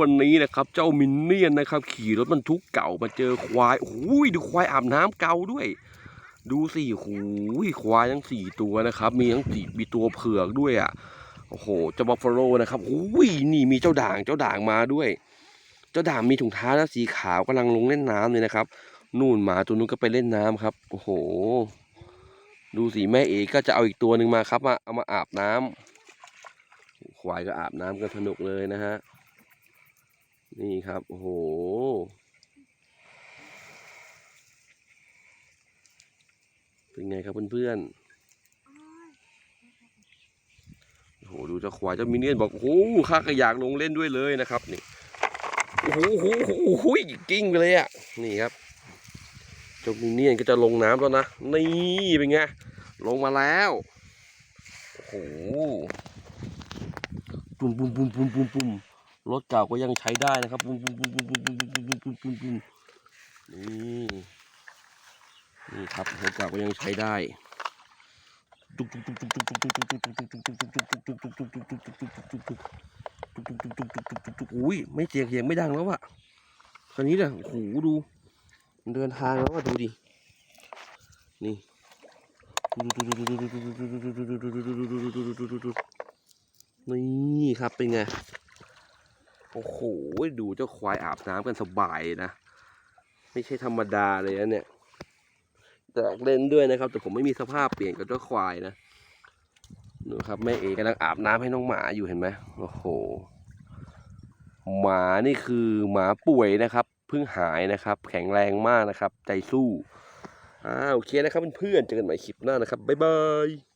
วันนี้นะครับเจ้ามินเนี่ยนนะครับ ขี่รถบรรทุกเก่ามาเจอควายโอ้ยดูควายอาบน้ำเก่าด้วย ดูสิโอ้ยควายทั้งสี่ตัวนะครับ มีทั้งสี่มีตัวเผือกด้วยอะโอ้โหเจ้าบัฟฟาโลนะครับโอ้ยนี่มีเจ้าด่างเจ้าด่างมาด้วย เจ้าด่างมีถุงเท้าและสีขาวกำลังลงเล่นน้ำเลยนะครับนู่นหมาตัวนู้นก็ไปเล่นน้ำครับ โอ้โห ดูสิแม่เอกก็จะเอาอีกตัวหนึ่งมาครับมาเอามาอาบน้ำควายก็อาบน้ำกันสนุกเลยนะฮะ นี่ครับ โอ้โห เป็นไงครับเพื่อนๆ โอ้โห ดูเจ้าควายเจ้ามินเนี่ยนบอก โอ้โหข้าก็อยากลงเล่นด้วยเลยนะครับ นี่ โอ้โหโอ้โหกิ้งไปเลยอะ นี่ครับ เจ้ามินเนี่ยนก็จะลงน้ำแล้วนะ นี่เป็นไง ลงมาแล้ว โอ้โห ปุ่มปุ่มปุ่มปุ่มปุ่มปุ่ม รถเก่าก็ยังใช้ได้นะครับปุ่มปุ่มปุ่มปุ่มปุ่มปุ่มปุ่มปุ่มปุ่มปุ่มปุ่มนี่นี่ครับรถเก่าก็ยังใช้ได้อุ้ยไม่เสียงเสียงไม่ดังแล้วอะคันนี้เนี่ยโอ้โหดูเดินทางแล้วอะดูดินี่นี่ครับเป็นไง โอ้โหดูเจ้าควายอาบน้ำกันสบายนะ ไม่ใช่ธรรมดาเลยนะเนี่ยแต่เล่นด้วยนะครับ แต่ผมไม่มีสภาพเปลี่ยนกับเจ้าควายนะดูครับแม่เอกำลังอาบน้ำให้น้องหมาอยู่เห็นไหมโอ้โห หมานี่คือหมาป่วยนะครับเพิ่งหายนะครับ แข็งแรงมากนะครับ ใจสู้อ่าโอเคนะครับเพื่อนๆเจอกันใหม่คลิปหน้านะครับบ๊ายบาย